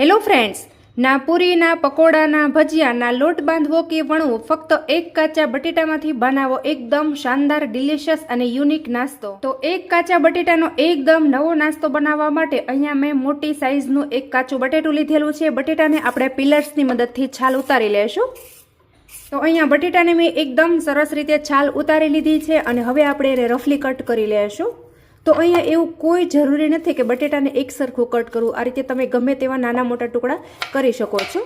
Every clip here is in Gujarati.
હેલો ફ્રેન્ડ્સ ના પૂરીના પકોડાના ભજીયાના લોટ બાંધવો કે વણવો, ફક્ત એક કાચા બટેટામાંથી બનાવો એકદમ શાનદાર ડિલિશિયસ અને યુનિક નાસ્તો. તો એક કાચા બટેટાનો એકદમ નવો નાસ્તો બનાવવા માટે અહીંયા મેં મોટી સાઇઝનું એક કાચું બટેટું લીધેલું છે. બટેટાને આપણે પિલર્સની મદદથી છાલ ઉતારી લેશું. તો અહીંયા બટેટાને મેં એકદમ સરસ રીતે છાલ ઉતારી લીધી છે અને હવે આપણે એને રફલી કટ કરી લેશું. તો અહીંયા એવું કોઈ જરૂરી નથી કે બટેટાને એક સરખું કટ કરવું. આ રીતે તમે ગમે તેવા નાના મોટા ટુકડા કરી શકો છો.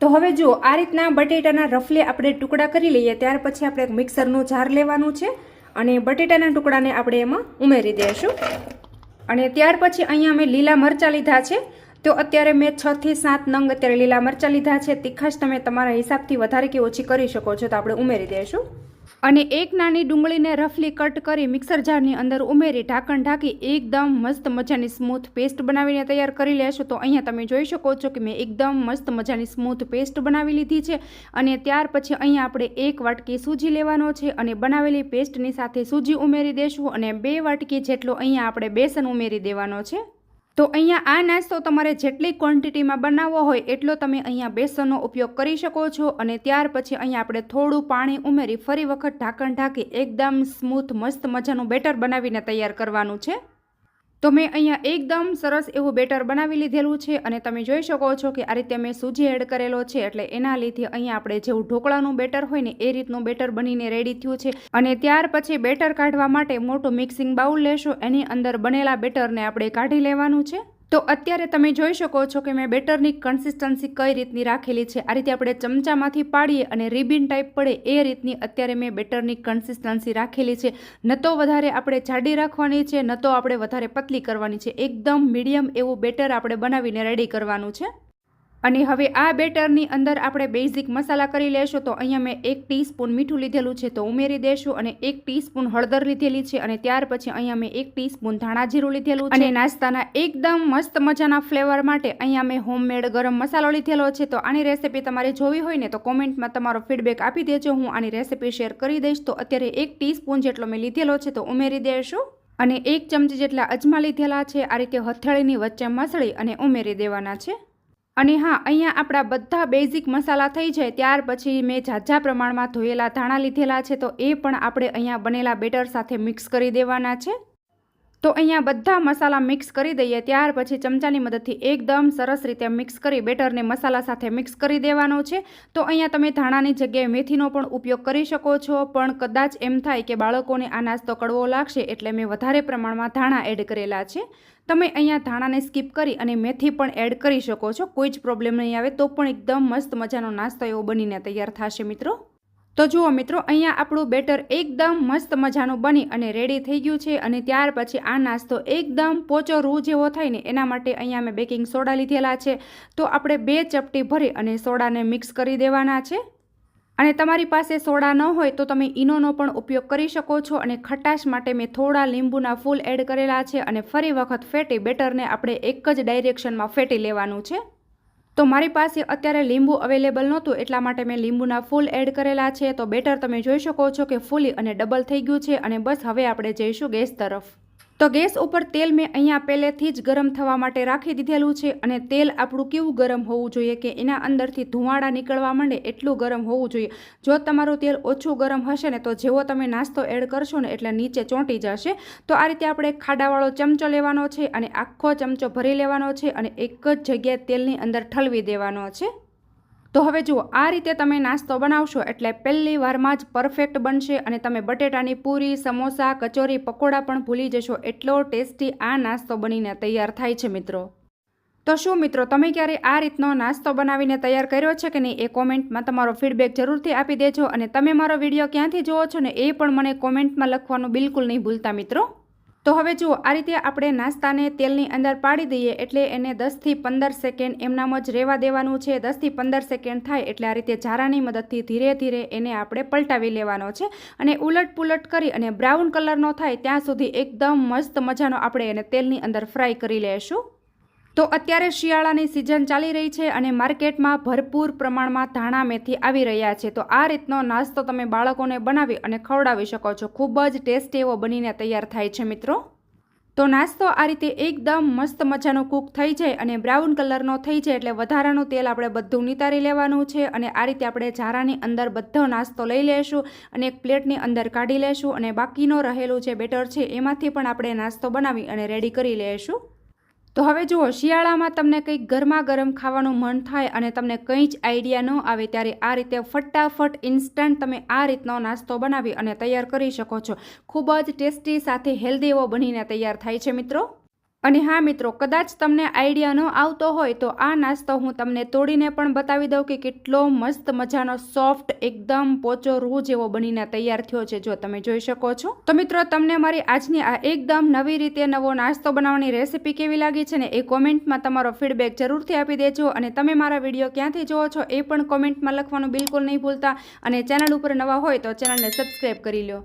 તો હવે જુઓ, આ રીતના બટેટાના રફલે આપણે ટુકડા કરી લઈએ, ત્યાર પછી આપણે મિક્સરનું જાર લેવાનું છે અને બટેટાના ટુકડાને આપણે એમાં ઉમેરી દઈશું અને ત્યાર પછી અહીંયા અમે લીલા મરચાં લીધા છે. તો અત્યારે મેં છ થી સાત નંગ અત્યારે લીલા મરચાં લીધા છે. તીખાશ તમે તમારા હિસાબથી વધારે કે ઓછી કરી શકો છો તો આપણે ઉમેરી દઈશું અને એક નાની ડુંગળીને રફલી કટ કરી મિક્સર જારની અંદર ઉમેરી ઢાંકણ ઢાંકી એકદમ મસ્ત મજાની સ્મૂથ પેસ્ટ બનાવીને તૈયાર કરી લેશો. તો અહીંયા તમે જોઈ શકો છો કે મેં એકદમ મસ્ત મજાની સ્મૂથ પેસ્ટ બનાવી લીધી છે. અને ત્યાર પછી અહીંયા આપણે એક વાટકી સૂજી લેવાનો છે અને બનાવેલી પેસ્ટની સાથે સૂજી ઉમેરી દેશું અને બે વાટકી જેટલો અહીંયા આપણે બેસન ઉમેરી દેવાનો છે. તો અહીંયા આ નાસ્તો તમારે જેટલી ક્વોન્ટિટીમાં બનાવવો હોય એટલો તમે અહીંયા બેસનનો ઉપયોગ કરી શકો છો અને ત્યાર પછી અહીંયા આપણે થોડું પાણી ઉમેરી ફરી વખત ઢાંકણ ઢાંકી એકદમ સ્મૂથ મસ્ત મજાનું બેટર બનાવીને તૈયાર કરવાનું છે. તો મેં અહીંયા એકદમ સરસ એવું બેટર બનાવી લીધેલું છે અને તમે જોઈ શકો છો કે આ રીતે મેં સૂજી એડ કરેલો છે એટલે એના લીધે અહીંયા આપણે જેવું ઢોકળાનું બેટર હોય ને એ રીતનું બેટર બનીને રેડી થયું છે. અને ત્યાર પછી બેટર કાઢવા માટે મોટું મિક્સિંગ બાઉલ લેશો. એની અંદર બનેલા બેટરને આપણે કાઢી લેવાનું છે. તો અત્યારે તમે જોઈ શકો છો કે મેં બેટરની કન્સિસ્ટન્સી કઈ રીતની રાખેલી છે. આ રીતે આપણે ચમચામાંથી પાડીએ અને રિબિન ટાઈપ પડે એ રીતની અત્યારે મેં બેટરની કન્સિસ્ટન્સી રાખેલી છે. ન તો વધારે આપણે જાડી રાખવાની છે, ન તો આપણે વધારે પતલી કરવાની છે. એકદમ મીડિયમ એવું બેટર આપણે બનાવીને રેડી કરવાનું છે. અને હવે આ બેટરની અંદર આપણે બેઝિક મસાલા કરી લેશું, તો અહીંયા મેં એક ટીસ્પૂન મીઠું લીધેલું છે, તો ઉમેરી દેશું અને એક ટીસ્પૂન હળદર લીધેલી છે અને ત્યાર પછી અહીંયા મેં એક ટીસ્પૂન ધાણા જીરું લીધેલું અને નાસ્તાના એકદમ મસ્ત મજાના ફ્લેવર માટે અહીંયા મેં હોમમેડ ગરમ મસાલો લીધેલો છે, તો આની રેસીપી તમારે જોવી હોય ને, તો કોમેન્ટમાં તમારો ફીડબેક આપી દેજો, હું આની રેસીપી શેર કરી દઈશ. તો અત્યારે એક ટીસ્પૂન જેટલો મેં લીધેલો છે, તો ઉમેરી દેશું. અને એક ચમચી જેટલા અજમા લીધેલા છે, આ રીતે હથેળીની વચ્ચે મસળી અને ઉમેરી દેવાના છે. અને હા, અહીંયા આપણા બધા બેઝિક મસાલા થઈ જાય, ત્યાર પછી મેં ઝાઝા પ્રમાણમાં ધોયેલા, ધાણા લીધેલા છે, તો એ પણ આપણે અહીંયા બનેલા બેટર સાથે મિક્સ કરી દેવાના છે. તો અહીંયા બધા મસાલા મિક્સ કરી દઈએ, ત્યાર પછી ચમચાની મદદથી એકદમ સરસ રીતે મિક્સ કરી બેટરને મસાલા સાથે મિક્સ કરી દેવાનો છે. તો અહીંયા તમે ધાણાની જગ્યાએ મેથીનો પણ ઉપયોગ કરી શકો છો, પણ કદાચ એમ થાય કે બાળકોને આ નાસ્તો કડવો લાગશે એટલે મેં વધારે પ્રમાણમાં ધાણા એડ કરેલા છે. તમે અહીંયા ધાણાને સ્કીપ કરી અને મેથી પણ એડ કરી શકો છો, કોઈ જ પ્રોબ્લેમ નહીં આવે, તો પણ એકદમ મસ્ત મજાનો નાસ્તો એવો બનીને તૈયાર થશે મિત્રો. તો જુઓ મિત્રો, અહીંયા આપણું બેટર એકદમ મસ્ત મજાનું બની અને રેડી થઈ ગયું છે અને ત્યાર પછી આ નાસ્તો એકદમ પોચો રૂ જેવો થાય ને એના માટે અહીંયા મેં બેકિંગ સોડા લીધેલા છે. તો આપણે બે ચપટી ભરી અને સોડાને મિક્સ કરી દેવાના છે. અને તમારી પાસે સોડા ન હોય તો તમે ઈનોનો પણ ઉપયોગ કરી શકો છો અને ખટાશ માટે મેં થોડા લીંબુના ફૂલ એડ કરેલા છે અને ફરી વખત ફેટી બેટરને આપણે એક જ ડાયરેક્શનમાં ફેટી લેવાનું છે. તો મારી પાસે અત્યારે લીંબુ અવેલેબલ નહોતું, એટલા માટે મેં લીંબુના ફૂલ એડ કરેલા છે. તો બેટર તમે જોઈ શકો છો કે ફૂલી અને ડબલ થઈ ગયું છે અને બસ હવે આપણે જઈશું ગેસ તરફ. તો ગેસ ઉપર તેલ મેં અહીંયા પહેલેથી જ ગરમ થવા માટે રાખી દીધેલું છે અને તેલ આપણું કેવું ગરમ હોવું જોઈએ કે એના અંદરથી ધુમાડા નીકળવા માંડે એટલું ગરમ હોવું જોઈએ. જો તમારું તેલ ઓછું ગરમ હશે ને તો જેવો તમે નાસ્તો એડ કરશો ને એટલે નીચે ચોંટી જશે. તો આ રીતે આપણે ખાડાવાળો ચમચો લેવાનો છે અને આખો ચમચો ભરી લેવાનો છે અને એક જ જગ્યાએ તેલની અંદર ઠલવી દેવાનો છે. તો હવે જુઓ, આ રીતે તમે નાસ્તો બનાવશો એટલે પહેલી વારમાં જ પરફેક્ટ બનશે અને તમે બટેટાની પૂરી, સમોસા, કચોરી, પકોડા પણ ભૂલી જશો. એટલો ટેસ્ટી આ નાસ્તો બનીને તૈયાર થાય છે મિત્રો. તો શું મિત્રો, તમે ક્યારે આ રીતનો નાસ્તો બનાવીને તૈયાર કર્યો છે કે નહીં એ કોમેન્ટમાં તમારો ફીડબેક જરૂરથી આપી દેજો અને તમે મારો વીડિયો ક્યાંથી જુઓ છો ને એ પણ મને કોમેન્ટમાં લખવાનું બિલકુલ નહીં ભૂલતા મિત્રો. તો હવે જુઓ, આ રીતે આપણે નાસ્તાને તેલની અંદર પાડી દઈએ એટલે એને દસથી પંદર સેકન્ડ એમનામ જ રહેવા દેવાનું છે. દસથી પંદર સેકન્ડ થાય એટલે આ રીતે ઝારાની મદદથી ધીરે ધીરે એને આપણે પલટાવી લેવાનો છે અને ઉલટ પુલટ કરી અને બ્રાઉન કલરનો થાય ત્યાં સુધી એકદમ મસ્ત મજાનો આપણે એને તેલની અંદર ફ્રાય કરી લેશું. તો અત્યારે શિયાળાની સિઝન ચાલી રહી છે અને માર્કેટમાં ભરપૂર પ્રમાણમાં ધાણા મેથી આવી રહ્યા છે. તો આ રીતનો નાસ્તો તમે બાળકોને બનાવી અને ખવડાવી શકો છો. ખૂબ જ ટેસ્ટી એવો બનીને તૈયાર થાય છે મિત્રો. તો નાસ્તો આ રીતે એકદમ મસ્ત મજાનો કૂક થઈ જાય અને બ્રાઉન કલરનો થઈ જાય એટલે વધારાનું તેલ આપણે બધું નિતારી લેવાનું છે અને આ રીતે આપણે ઝારાની અંદર બધો નાસ્તો લઈ લેશું અને એક પ્લેટની અંદર કાઢી લેશું અને બાકીનો રહેલું જે બેટર છે એમાંથી પણ આપણે નાસ્તો બનાવી અને રેડી કરી લેશું. તો હવે જુઓ, શિયાળામાં તમને કંઈક ગરમા ગરમ ખાવાનું મન થાય અને તમને કંઈ જ આઈડિયા ન આવે ત્યારે આ રીતે ફટાફટ ઇન્સ્ટન્ટ તમે આ રીતનો નાસ્તો બનાવી અને તૈયાર કરી શકો છો. ખૂબ જ ટેસ્ટી સાથે હેલ્ધી એવો બનીને તૈયાર થાય છે મિત્રો. અને હા મિત્રો, કદાચ તમને આઈડિયા ન આવતો હોય તો આ નાસ્તો હું તમને તોડીને પણ બતાવી દઉં કે કેટલો મસ્ત મજાનો સોફ્ટ, એકદમ પોચો રૂ જેવો બનીને તૈયાર થયો છે, જો તમે જોઈ શકો છો. તો મિત્રો, તમને મારી આજની આ એકદમ નવી રીતે નવો નાસ્તો બનાવવાની રેસીપી કેવી લાગી છે ને એ કોમેન્ટમાં તમારો ફીડબેક જરૂરથી આપી દેજો અને તમે મારા વીડિયો ક્યાંથી જોવો છો એ પણ કોમેન્ટમાં લખવાનું બિલકુલ નહીં ભૂલતા અને ચેનલ ઉપર નવા હોય તો ચેનલને સબસ્ક્રાઈબ કરી લો.